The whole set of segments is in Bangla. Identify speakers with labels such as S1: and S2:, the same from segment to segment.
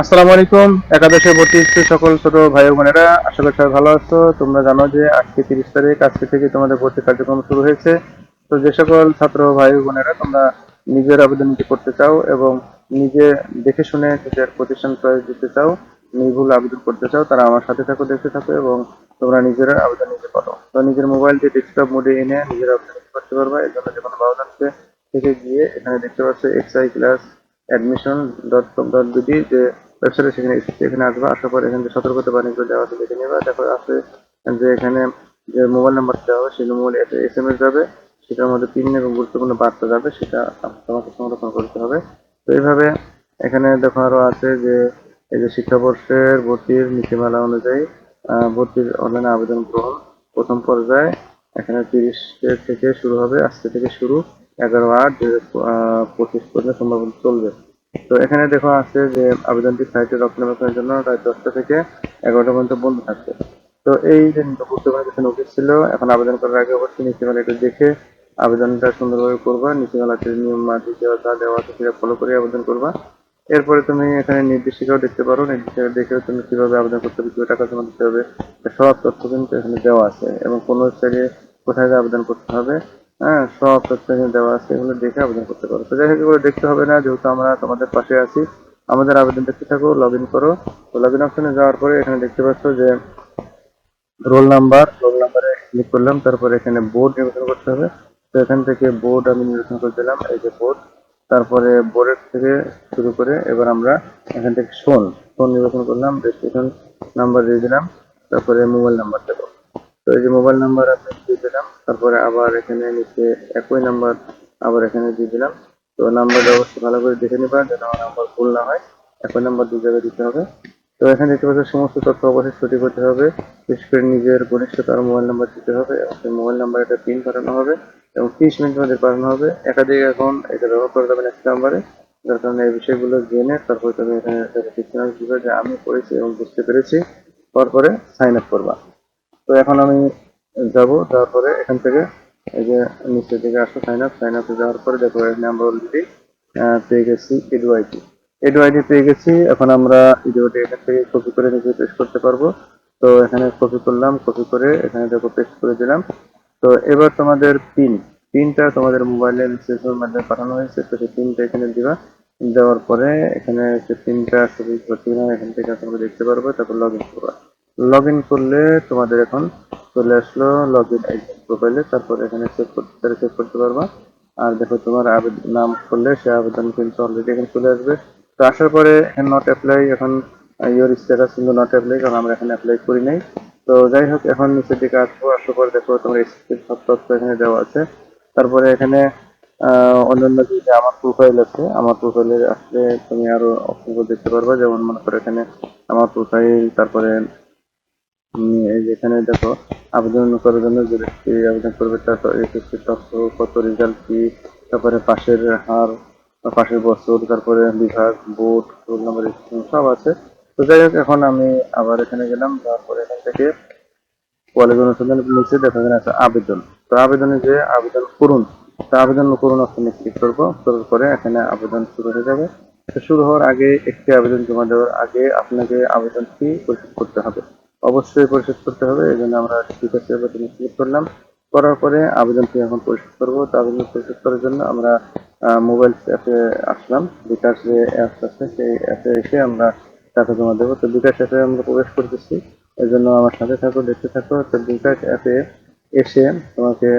S1: আসসালামু আলাইকুম একাদশে ভর্তি ইচ্ছুক সকল ছোট ভাই বোনেরা, আশা করি সবাই ভালো আছো। তোমরা জানো যে আজকে তিরিশ তারিখ, আজকে থেকে তোমাদের ভর্তি কার্যক্রম শুরু হয়েছে। তো যে সকল ছাত্র ভাই বোনেরা, তোমরা নিজের আবেদন করতে চাও এবং নিজে দেখে শুনে নিজের প্রতিষ্ঠান চয়েস দিতে চাও নির্ভুল আবেদন করতে চাও, তারা আমার সাথে থাকো, দেখতে থাকো এবং তোমরা নিজের আবেদন নিজে করো তো নিজের মোবাইল দিয়ে ডেস্কটপ মোডে এনে নিজের আবেদন করতে পারবা। এর জন্য যে কোনো বাউন্ডারকে থেকে গিয়ে এখানে দেখতে পাচ্ছ XI class admission dot com dot BD যে ওয়েবসাইটে সেখানে এখানে আসবা, আসার পর এখানে সতর্কতা বাণিজ্য দেওয়া আছে, দেখে নেবা। দেখো আছে যে এখানে যে মোবাইল নাম্বার দেওয়া হবে, সেই মোবাইল এস এম এস যাবে। সেটার মধ্যে পিন এবং গুরুত্বপূর্ণ বার্তা যাবে, সেটা তোমাকে সংরক্ষণ করতে হবে। তো এইভাবে এখানে দেখো আরও আছে যে, এই যে শিক্ষাবর্ষের ভর্তির নীতিমালা অনুযায়ী ভর্তির অনলাইনে আবেদন গ্রহণ প্রথম পর্যায়ে এখানে তিরিশ থেকে শুরু হবে, আজকে থেকে শুরু। এগারো আট দুই হাজার পঁচিশ পর্যন্ত সম্ভবত চলবে। তো এখানে দেখো আছে যে আবেদনটি সাইটে রক্ষণাবেক্ষণের জন্য রাত দশটা থেকে এগারোটা পর্যন্ত বন্ধ থাকবে। তো এই যে গুরুত্বপূর্ণ কিছু নোটিশ ছিল, এখন আবেদন করার আগে অবশ্যই নীতিমালা একটু দেখে আবেদনটা সুন্দরভাবে করবা। নীতিমালাতে নিয়ম, মাটি দেওয়া, যা দেওয়া আছে সেটা ফলো করে আবেদন করবা। এরপরে তুমি এখানে নির্দেশিকাও দেখতে পারো। নির্দেশিকা দেখে তুমি কীভাবে আবেদন করতে হবে, কীভাবে টাকা জমা দিতে হবে, সব তথ্য কিন্তু এখানে দেওয়া আছে এবং কোন ওয়েবসাইটে কোথায় আবেদন করতে হবে হ্যাঁ সব এখানে দেওয়া আছে, এগুলো দেখে আবেদন করতে পারো। তো যাই হোক, এগুলো দেখতে হবে না, যেহেতু আমরা তোমাদের পাশে আছি। আমাদের আবেদন দেখতে থাকো লগ ইন করো। তো লগ ইন অপশনে যাওয়ার পরে এখানে দেখতে পাচ্ছ যে রোল নাম্বার রোল নাম্বারে ক্লিক করলাম, তারপরে এখানে বোর্ড নির্বাচন করতে হবে। তো এখান থেকে বোর্ড আমি নির্বাচন করে দিলাম, এই যে বোর্ড তারপরে বোর্ডের থেকে শুরু করে এবার আমরা এখান থেকে ফোন ফোন নির্বাচন করলাম রেজিস্ট্রেশন নাম্বার দিয়ে দিলাম, তারপরে মোবাইল নাম্বার দেবো। তো এই যে মোবাইল নাম্বার আমি দিয়ে দিলাম, তারপরে আবার এখানে নিচে একই নাম্বার আবার এখানে দিয়ে দিলাম। তো নাম্বারটা অবশ্যই ভালো করে দেখে নিবা যেন আমার নাম্বার ভুল না হয়। একই নাম্বার দু জায়গায় দিতে হবে। তো এখানে দেখতে পাচ্ছ সমস্ত তথ্য অবশ্যই সঠিক হতে হবে। বিশেষ করে নিজের ঘনিষ্ঠতার মোবাইল নাম্বার দিতে হবে এবং সেই মোবাইল নাম্বার একটা পিন পাঠানো হবে এবং তিরিশ মিনিটের মধ্যে পাঠানো হবে। একাধিক এখন এটা ব্যবহার করা যাবে নেক্সট নাম্বারে যার কারণে এই বিষয়গুলো জেনে তারপরে তুমি এখানে দিবে যে আমি পড়েছি এবং বুঝতে পেরেছি। তারপরে সাইন আপ করবা। তো এখন আমি যাব, তারপরে এখান থেকে এই যে নিচের দিকে আসো সাইন আপ সাইন আপে যাওয়ার পরে দেখো এখানে আমরা অলরেডি পেয়ে গেছি এডু আইডি এডু আইডি পেয়ে গেছি, এখন আমরা ভিডিওটি এখান থেকে কপি করে নিজে পেস্ট করতে পারব। তো এখানে কপি করলাম কপি করে এখানে দেখো পেস্ট করে দিলাম। তো এবার তোমাদের পিন পিনটা তোমাদের মোবাইলে মেসেজের মাধ্যমে পাঠানো হয়েছে, তো সেই পিনটা এখানে দিবা। দেওয়ার পরে এখানে যে পিনটা হচ্ছে কিনা এখান থেকে তোমরা দেখতে পারবে, তারপর লগ ইন করবা। লগ ইন করলে তোমাদের এখন চলে আসলো লগ ইন প্রোফাইলে তারপর এখানে চেক করতে চেক করতে পারবা। আর দেখো তোমার আবেদন নাম করলে সে আবেদন কিন্তু অলরেডি এখানে চলে আসবে। তো আসার পরে এখানে নট অ্যাপ্লাই এখন ইয়োর স্ট্যাটাস কিন্তু নট অ্যাপ্লাই কারণ আমরা এখানে অ্যাপ্লাই করি নাই। তো যাই হোক, এখন নিচের দিকে আসব, আসার পরে দেখো তোমার সব তথ্য এখানে দেওয়া আছে। তারপরে এখানে অন্যান্য যে আমার প্রোফাইল আছে, আমার প্রোফাইলে আসলে তুমি আরও অপশন দেখতে পারবে। যেমন মনে করো এখানে আমার প্রোফাইল তারপরে এই দেখো আবেদন করার জন্য যে ব্যক্তি আবেদন করবে, তার এসএসসি কত রেজাল্ট কি, তারপরে পাশের হার পাশের বছর, তারপরে বিভাগ, বোর্ড রোল নাম্বার সব আছে। তো যাই হোক, এখন আমি আবার এখানে গেলাম তারপরে এখান থেকে কলেজ অনুসন্ধানের নিচে দেখা এখানে আছে আবেদন। তো আবেদনে যে আবেদন করুন, তো আবেদন করুন অপশনে ক্লিক করব। করার পরে এখানে আবেদন শুরু হয়ে যাবে। শুরু হওয়ার আগে একটি আবেদন জমা দেওয়ার আগে আপনাকে আবেদন ফি পরিশোধ করতে হবে। অবশ্যই পরিশোধ করতে হবে, এই জন্য আমরা ঠিক আছে ক্লিক করলাম। করার পরে আবেদন ফি এখন পরিশোধ করব। তো আবেদন পরিশোধ করার জন্য আমরা মোবাইল অ্যাপে আসলাম। বিকাশ যে অ্যাপস আছে, সেই অ্যাপে এসে আমরা টাকা জমা দেবো। তো বিকাশ অ্যাপে আমরা প্রবেশ করতেছি। এই জন্য আমার সাথে থাকো, দেখতে থাকো। তো বিকাশ অ্যাপে এসে তোমাকে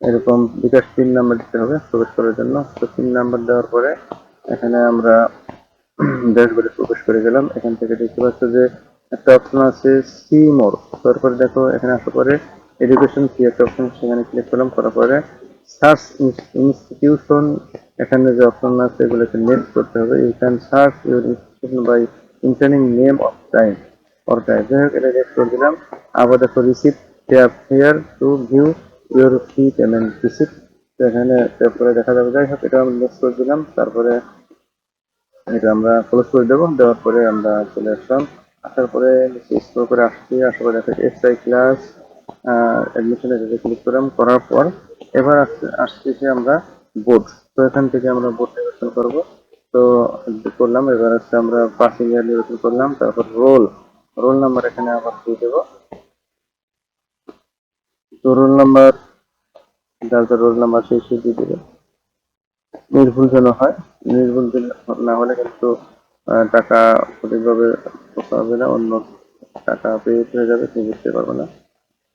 S1: এরকম বিকাশ পিন নাম্বার দিতে হবে প্রবেশ করার জন্য। তো পিন নাম্বার দেওয়ার পরে এখানে আমরা ড্যাশবোর্ডে প্রবেশ করে গেলাম। এখান থেকে দেখতে পাচ্ছ যে একটা অপশন আছে সি মোর তারপরে দেখো, এখানে আসার পরে এডুকেশন ফি একটা অপশন সেখানে ক্লিক করলাম, করার পরে সার্চ ইনস্টিটিউশন এখানে যে অপশন আছে, এগুলোকে নেক্সট করতে হবে। You can search your institution by entering name of time or time যাই হোক, এটা নেক্সট করে দিলাম। আবার দেখো receipt tap here to view your fee payment receipt এখানে তারপরে দেখা যাবে। যাই হোক এটা আমি নেক্সট করে দিলাম। তারপরে এটা আমরা ক্লোজ করে দেবো। দেওয়ার পরে আমরা চলে আসলাম। আসার পরে নিচে স্ক্রল করে আসছি। আসার পরে এসআই ক্লাস অ্যাডমিশনে যদি ক্লিক করলাম, করার পর এবার আসতেছি আমরা বোর্ড তো এখান থেকে আমরা বোর্ড নির্বাচন করব। তো করলাম, এবার হচ্ছে আমরা পাসিং ইয়ার নির্বাচন করলাম। তারপর রোল রোল নাম্বার এখানে আবার দিয়ে দেবো। তো রোল নাম্বার যার রোল নাম্বার সেই সেই দিয়ে দেবে। নির্ভুল যেন হয়, নির্ভুল না হলে কিন্তু টাকা সঠিকভাবে হবে না, অন্য টাকা পেয়ে হয়ে যাবে তুমি বুঝতে পারবে না।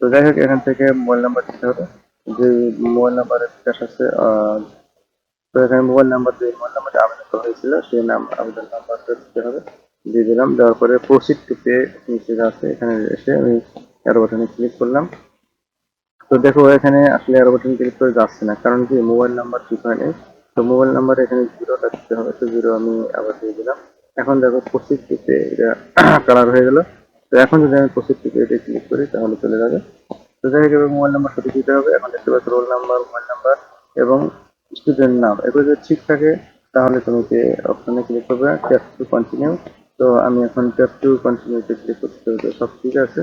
S1: তো যাই হোক, এখান থেকে মোবাইল নাম্বার দিতে হবে। যে মোবাইল নাম্বারের বিকাশ আছে তো এখানে মোবাইল নাম্বার দিয়ে মোবাইল নাম্বারটা আবেদন করা হয়েছিল, সেই নাম, আবেদন নাম্বারটা দিতে হবে। দিয়ে দিলাম, দেওয়ার পরে প্রসিড টু পে নিচে আছে, এখানে এসে আমি এরো বাটনে ক্লিক করলাম। তো দেখো, এখানে আসলে এরো বাটন ক্লিক করে যাচ্ছে না, কারণ কি, মোবাইল নাম্বার ঠিক হয় নাই তো মোবাইল নাম্বার এখানে জিরোটা দিতে হবে, তো জিরো আমি আবার দিয়ে দিলাম। এখন দেখো প্রসিড টু পে এটা কালার হয়ে গেল। তো এখন যদি আমি প্রসিড টু পে ক্লিক করি, তাহলে চলে যাবে। তো যাই হোক মোবাইল নাম্বার সঠিক দিতে হবে। এখন দেখতে পাচ্ছ রোল নাম্বার মোবাইল নাম্বার এবং স্টুডেন্ট নাম। এগুলো যদি ঠিক থাকে, তাহলে তুমি যে অপশনে ক্লিক করবে ট্যাপ টু কন্টিনিউ তো আমি এখন ট্যাপ টু কন্টিনিউতে ক্লিক করতে হবে সব ঠিক আছে।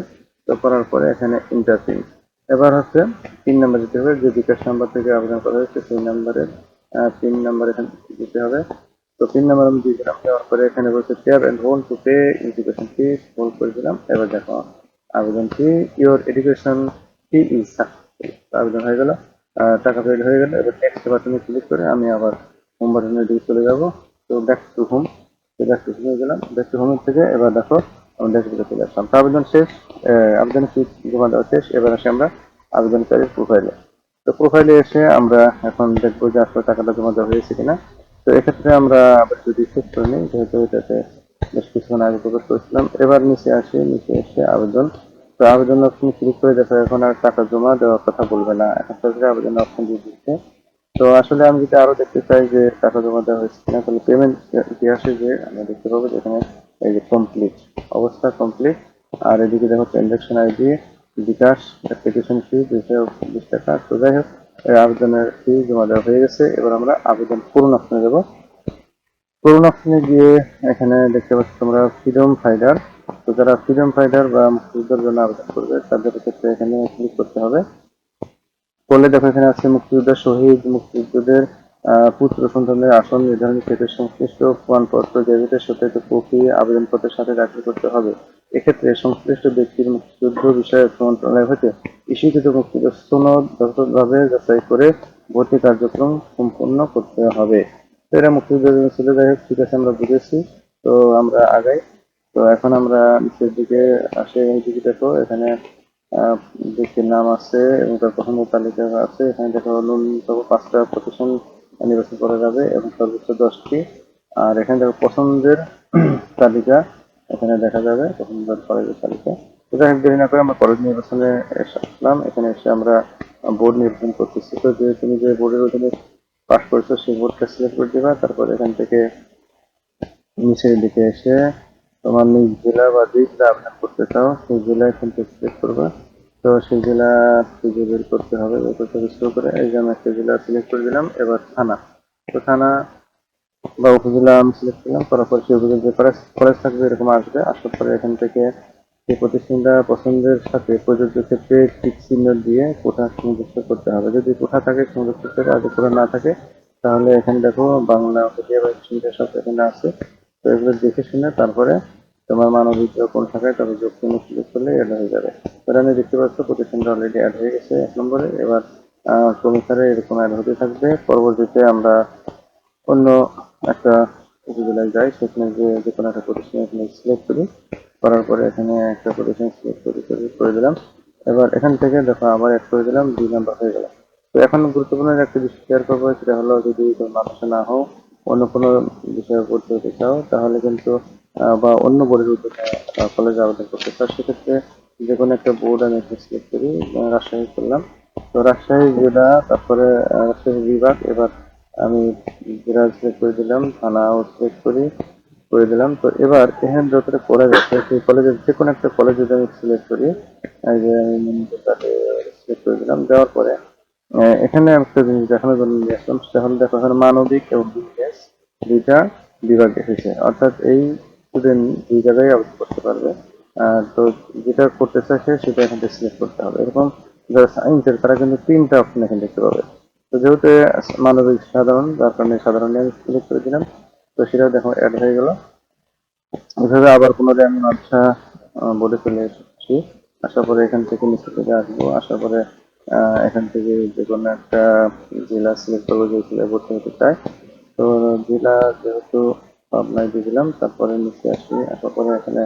S1: তো করার পরে এখানে ইন্টারপিন এবার হচ্ছে পিন নাম্বার দিতে হবে, যে বিকাশ নাম্বার থেকে আবেদন করা হয়েছে, সেই নাম্বারের পিন নাম্বার এখানে দিতে হবে। তো পিন নাম্বার আমি দিয়ে দিলাম। দেওয়ার পরে এখানে বলছে tap and hold to pay education fee hold করে দিলাম। এবার দেখো, আবেদন fee your education fee is আবেদন হয়ে গেল। টাকা পেড হয়ে গেল। এবার নেক্সট বাটনে ক্লিক করে আমি আবার হোম বাটনের দিকে চলে যাব। তো back to home back to হোমে গেলাম। ব্যাক টু হোমের থেকে এবার দেখো, আমি ড্যাশবোর্ডে চলে আসলাম। তো আবেদন শেষ আবেদন ফি জমা দেওয়া শেষ। এবার আসি আমরা আবেদনকারীর প্রোফাইলে তো প্রোফাইলে এসে আমরা এখন দেখব যে আসলে টাকাটা জমা দেওয়া হয়েছে কিনা। তো এক্ষেত্রে আমরা আবার যদি চেক করে নিই, যেহেতু এটাতে বেশ কিছুক্ষণ আগে প্রকাশ করেছিলাম, এবার নিচে আসি, নিচে এসে আবেদন। তো আবেদন অপশন ক্লিক করে দেখো, এখন আর টাকা জমা দেওয়ার কথা বলবে না। এখন আবেদন অপশন দিয়ে দিচ্ছে। তো আসলে আমি যদি আরও দেখতে চাই যে টাকা জমা দেওয়া হয়েছে কিনা, তাহলে পেমেন্ট ইতিহাসে যে আমরা দেখতে পাবো যে এখানে এই যে কমপ্লিট অবস্থা কমপ্লিট আর এদিকে দেখো transaction ID bKash application fee দুইশো বিশ টাকা। তো যাই হোক আবেদনের ফি জমা দেওয়া হয়ে গেছে। এবার আমরা আবেদন পূরণ অপশনে যাব। করুন অপশনে গিয়ে এখানে দেখতে পাচ্ছি তোমরা ফ্রিডম ফাইটার তো যারা ফ্রিডম ফাইটার বা মুক্তিযুদ্ধের জন্য আবেদন করবে, তাদের ক্ষেত্রে এখানে ক্লিক করতে হবে। করলে দেখো এখানে আছে মুক্তিযোদ্ধা শহীদ, মুক্তিযুদ্ধের পুত্র সন্তানের আসন নির্ধারণের ক্ষেত্রে সংশ্লিষ্ট প্রমাণপত্র গেজেটের সাথে কপি আবেদনপত্রের সাথে দাখিল করতে হবে। এক্ষেত্রে সংশ্লিষ্ট ব্যক্তির মুক্তিযুদ্ধ বিষয়ক মন্ত্রণালয় হতে ইস্যুকৃত মুক্তিযুদ্ধ যাচাই করে ভর্তি কার্যক্রম সম্পন্ন করতে হবে। তো এরা মুক্তিযুদ্ধের জন্য ছিল। যাই হোক, ঠিক আছে, আমরা বুঝেছি। তো আমরা আগাই। তো এখন আমরা নিচের দিকে আসে দিকে দেখো, এখানে ব্যক্তির নাম আছে এবং তার পছন্দ তালিকা আছে। এখানে দেখো ন্যূনতম পাঁচটা প্রতিষ্ঠান নির্বাচন করা যাবে এবং সর্বোচ্চ দশটি। আর এখানে দেখো পছন্দের তালিকা এখানে দেখা যাবে, পছন্দের কলেজের তালিকা। যাই দেরি না করে আমরা কলেজ নির্বাচনে আসলাম। এখানে এসে আমরা বোর্ড নির্বাচন করতেছি। তো যে তুমি যে বোর্ডের অধীনে পাস করছ, সেই বোর্ডটা সিলেক্ট করে দিবা। তারপর এখান থেকে নিচের দিকে এসে তোমার নিজ জেলা বা যে জেলা আবেদন করতে চাও, সেই জেলা এখান থেকে সিলেক্ট করবে। তো সেই জেলা খুঁজে বের করতে হবে শুরু করে। এই যে আমি একটা জেলা সিলেক্ট করে দিলাম, এবার থানা। তো থানা বা উপজেলা আমি সিলেক্ট করলাম, করার পর সেই উপজেলা যে কলেজ থাকবে এরকম আসবে। আসার পরে এখান থেকে সেই প্রতিষ্ঠানটা পছন্দের সাথে প্রযোজ্য ক্ষেত্রে টিক চিহ্ন দিয়ে কোঠা সংযুক্ত করতে হবে। যদি কোঠা থাকে সংযুক্ত করতে হবে আর কোঠা না থাকে, তাহলে এখানে দেখো বাংলা অঙ্কিয়া বা সব এখানে আছে। তো এগুলো দেখে শুনে তারপরে তোমার মানবিক কোন থাকায় তবে যোগ চিহ্ন ক্লিক করলে অ্যাড হয়ে যাবে। এবার আমি দেখতে পাচ্ছ প্রতিষ্ঠানটা অলরেডি অ্যাড হয়ে গেছে এক নম্বরে। এবার আহ, এরকম অ্যাড হতে থাকবে। পরবর্তীতে আমরা অন্য একটা উপজেলায় যাই সেখানে যে যে কোনো একটা প্রতিষ্ঠান এখানে সিলেক্ট করি। করার পরে এখানে একটা প্রতিষ্ঠান সিলেক্ট করে করে- দিলাম। এবার এখান থেকে দেখো আবার অ্যাড করে দিলাম দুই নাম্বার হয়ে গেল। তো এখন গুরুত্বপূর্ণ একটা বিষয় শেয়ার করব সেটা হলো যদি মানুষে না হও অন্য কোনো বিষয়ে ভর্তি হতে চাও তাহলে কিন্তু বা অন্য বোর্ডের উদ্যোগে কলেজে আবেদন করতে। চাও সেক্ষেত্রে যে কোনো একটা বোর্ড আমি এখানে সিলেক্ট করি রাজশাহী করলাম। তো রাজশাহী জেলা, তারপরে রাজশাহী বিভাগ, এবার আমি জেলা সিলেক্ট করে দিলাম, থানাও সিলেক্ট করি, করে দিলাম। তো এবার এখানে যতটা কলেজ আছে সেই কলেজের যে কোনো একটা কলেজ যদি আমি সিলেক্ট করি যে আমি সিলেক্ট করে দিলাম। দেওয়ার পরে এখানে একটা জিনিস দেখানোর জন্য নিয়ে আসলাম হলো দেখো এখানে মানবিক এবং বিএস দুইটা বিভাগ এসেছে। অর্থাৎ এই স্টুডেন্ট দুই জায়গায় আবেদন করতে পারবে। তো যেটা করতে চাইছে সেটা এখান থেকে সিলেক্ট করতে হবে। এরকম যারা সায়েন্সের তারা কিন্তু তিনটা অপশন এখানে দেখতে পাবে। তো যেহেতু মানবিক সাধারণ, যার কারণে সাধারণ আমি সিলেক্ট করে দিলাম, তো সেটাও দেখো অ্যাড হয়ে গেল। এভাবে আবার পুনরায় আমি নকশা বলে চলে এসেছি। আসার পরে এখান থেকে নিচে থেকে আসব। আসার পরে এখান থেকে যে কোনো একটা জেলা সিলেক্ট করব যে জেলায় ভর্তি হতে চাই তো জেলা যেহেতু পাবনায় দিয়ে দিলাম, তারপরে নিচে আসি আসার পরে এখানে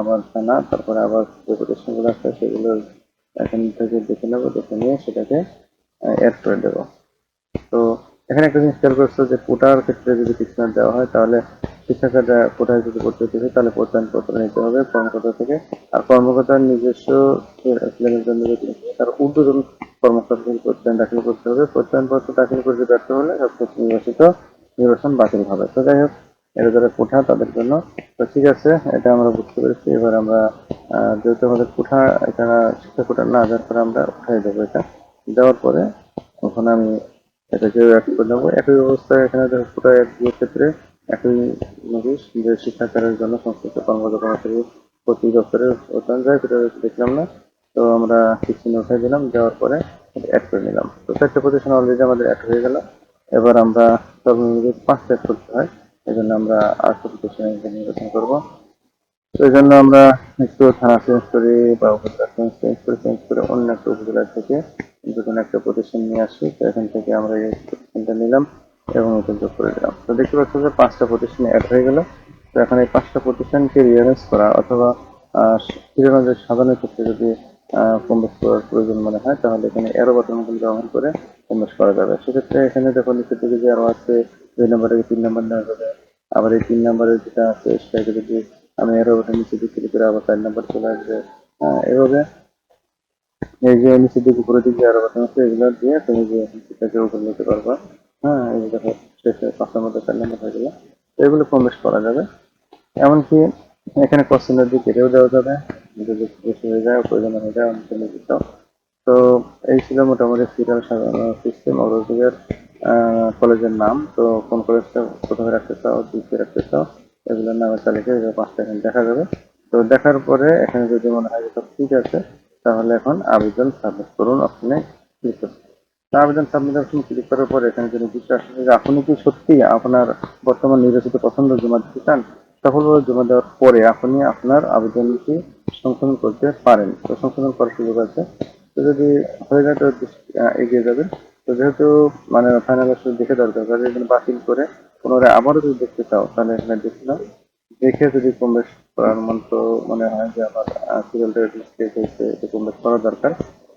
S1: আবার থানা, তারপরে আবার যে প্রতিষ্ঠানগুলো আছে সেগুলো এখান থেকে দেখে নেব, দেখে নিয়ে সেটাকে অ্যাড করে দেবো। তো এখানে একটা জিনিস খেয়াল করছ যে কোটার ক্ষেত্রে যদি টিকমার্ক দেওয়া হয়, তাহলে শিক্ষার্থীরা কোটায় যদি হতে হয়, তাহলে প্রত্যয়নপত্র নিতে হবে কর্মকর্তা থেকে। আর কর্মকর্তার নিজস্ব জন্য যদি, তার ঊর্ধ্বতন কর্মকর্তা থেকে প্রত্যয়ন দাখিল করতে হবে, প্রত্যয়নপত্র দাখিল করতে ব্যর্থ হলে সবচেয়ে নির্বাচিত নির্বাচন বাতিল হবে। তো যাই হোক এটা যারা কোঠা তাদের জন্য। তো ঠিক আছে, এটা আমরা বুঝতে পেরেছি। এবার আমরা যেহেতু আমাদের কোঠা, এটা শিক্ষা কোঠা না, যার পরে আমরা উঠাই দেবো এটা। দেওয়ার পরে ওখানে আমি এটাকে অ্যাড করে নেব। একই অবস্থায় এখানে কোটা এক দুয়ের ক্ষেত্রে একই নোটিশ যে শিক্ষাচারের জন্য সংশ্লিষ্ট কর্মরত কর্মচারী প্রতি দপ্তরে যায় সেটা দেখলাম না। তো আমরা সিক্সটিনে উঠাই দিলাম, দেওয়ার পরে অ্যাড করে নিলাম। তো চারটে প্রতিষ্ঠান অলরেডি আমাদের অ্যাড হয়ে গেল। এবার আমরা সব মিলিয়ে পাঁচটা অ্যাড করতে হয়। এই আমরা আটটা প্রতিষ্ঠানে নির্বাচন করব। তো এই জন্য আমরা একটু থানা চেঞ্জ করি বা উপজেলা চেঞ্জ চেঞ্জ করে চেঞ্জ করে অন্য একটা উপজেলা থেকে একটা প্রতিষ্ঠান নিয়ে আসি। তো এখান থেকে আমরা এই প্রতিষ্ঠানটা নিলাম এবং যোগ করে দিলাম। তো দেখতে পাচ্ছ যে পাঁচটা প্রতিষ্ঠান অ্যাড হয়ে গেল। তো এখন এই পাঁচটা প্রতিষ্ঠানকে রিয়ারেঞ্জ করা অথবা শিরোনামের সাজানোর ক্ষেত্রে যদি কম বেশ করার প্রয়োজন মনে হয়, তাহলে এখানে এরো বাটন ব্যবহার করে বেশ করা যাবে। সেক্ষেত্রে এখানে দেখো নিচের দিকে যে আরও আছে, দুই নম্বরে তিন নম্বর নেওয়া যাবে। আবার এই তিন নম্বরের যেটা আছে, সেটাকে যদি আমি এরো বাটন নিচে দিকে করে আবার চার নম্বর চলে আসবে এভাবে। এই যে নিচের দিকে, উপরের দিকে আরও বাটন আছে, এগুলো দিয়ে তুমি যে সেটাকে উপরে নিতে পারবা। হ্যাঁ এই দেখো, শেষে পাঁচটার মধ্যে চার নম্বর হয়ে গেল। এগুলো কম বেশ করা যাবে। এমনকি এখানে কোশ্চেনের দিকে কেটেও দেওয়া যাবে। যদি বেশি হয়ে যায় প্রয়োজন হয়ে যায় অনেক নির্দিষ্ট তো এই ছিল মোটামুটি সিরিয়াল সাজানো সিস্টেম অগ্রযুগের কলেজের নাম। তো কোন কলেজটা প্রথমে রাখতে চাও দ্বিতীয় রাখতে চাও, এগুলোর নামের তালিকা এগুলো পাঁচটা এখানে দেখা যাবে। তো দেখার পরে এখানে যদি মনে হয় সব ঠিক আছে, তাহলে এখন আবেদন সাবমিট করুন অপশনে ক্লিক করুন। তো আবেদন সাবমিট অপশন ক্লিক করার পরে এখানে যে নির্দিষ্ট আসলে যে আপনি কি সত্যি আপনার বর্তমান নির্বাচিত পছন্দ জমা দিতে চান, সফলভাবে জমা দেওয়ার পরে আপনি আপনার আবেদনটি সংশোধন করতে পারেন। তো সংশোধন করার সুযোগ আছে। তো যদি হয়ে যায় তো এগিয়ে যাবেন তো যেহেতু মানে ফাইনাল আসলে দেখে দরকার কাজে এখানে বাতিল করে পুনরায় আবারও যদি দেখতে চাও, তাহলে এখানে দেখলাম দেখে যদি কম বেশ করার মতো মনে হয় যে আমার সিরিয়ালটা মিস্টেক হয়েছে, এটা কম বেশ করা দরকার।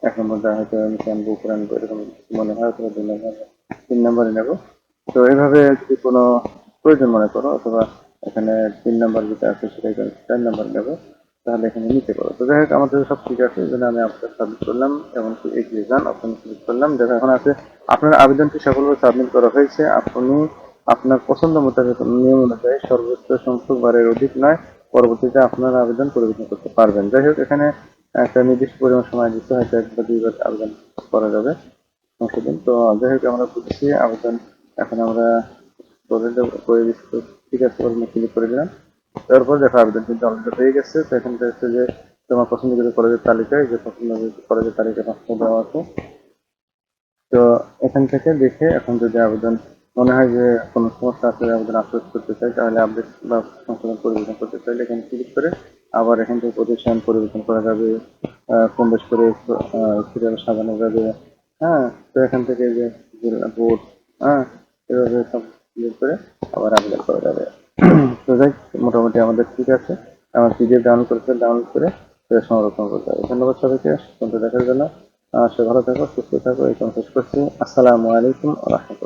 S1: এক নম্বর দেওয়া হয়তো আমি আনব উপরে আনব, এরকম মনে হয় অথবা দুই নম্বর তিন নম্বরে নেব। তো এইভাবে যদি কোনো প্রয়োজন মনে করো, অথবা এখানে তিন নাম্বার যেটা আছে সেটাকে আমি চার নাম্বার নেব। তাহলে এখানে নিতে পারো। তো যাই হোক, আমাদের সব ঠিক আছে, এই জন্য আমি আপনাদের সাবমিট করলাম, এমনকি এগিয়ে যান অপশন ক্লিক করলাম। যেটা এখন আছে, আপনার আবেদনটি সফলভাবে সাবমিট করা হয়েছে, আপনি আপনার পছন্দ মোতাবেক নিয়ম অনুযায়ী সর্বোচ্চ সংখ্যক বারের অধিক নয়, পরবর্তীতে আপনার আবেদন পরিবর্তন করতে পারবেন। যাই হোক, এখানে একটা নির্দিষ্ট পরিমাণ সময় দিতে হয়তো এক বা দুইবার আবেদন করা যাবে। সংশোধন তো যাই হোক, আমরা বুঝছি আবেদন। এখন আমরা করে দেবো, করে দিচ্ছি। ঠিক আছে ওখানে ক্লিক করে দিলাম। তারপর দেখো আবেদন কিন্তু অলরেডি হয়ে গেছে। তো এখানে হচ্ছে যে তোমার পছন্দের কলেজের তালিকায় যে পছন্দ কলেজের তালিকা পাঁচটা দেওয়া আছে। তো এখান থেকে দেখে এখন যদি আবেদন মনে হয় যে কোনো সমস্যা আছে, আবেদন আপলোড করতে চাই, তাহলে আপডেট বা সংশোধন পরিবর্তন করতে চাইলে এখানে ক্লিক করে আবার এখান থেকে প্রতিষ্ঠান পরিবর্তন করা যাবে। কম বেশ করে সিরিয়াল সাজানো যাবে। হ্যাঁ তো এখান থেকে যে বোর্ড হ্যাঁ এভাবে সব করে আবার আবেদন করা যাবে। তো যাই, মোটামুটি আমাদের ঠিক আছে। আমার পিডিএফ ডাউনলোড করেছে ডাউনলোড করে সেটা সংরক্ষণ করতে হবে। ধন্যবাদ সবাইকে দেখার জন্য। সবাই ভালো থাকো, সুস্থ থাকো, এই শেষ করছি। আসসালামু আলাইকুম রহমতুল্লাহ।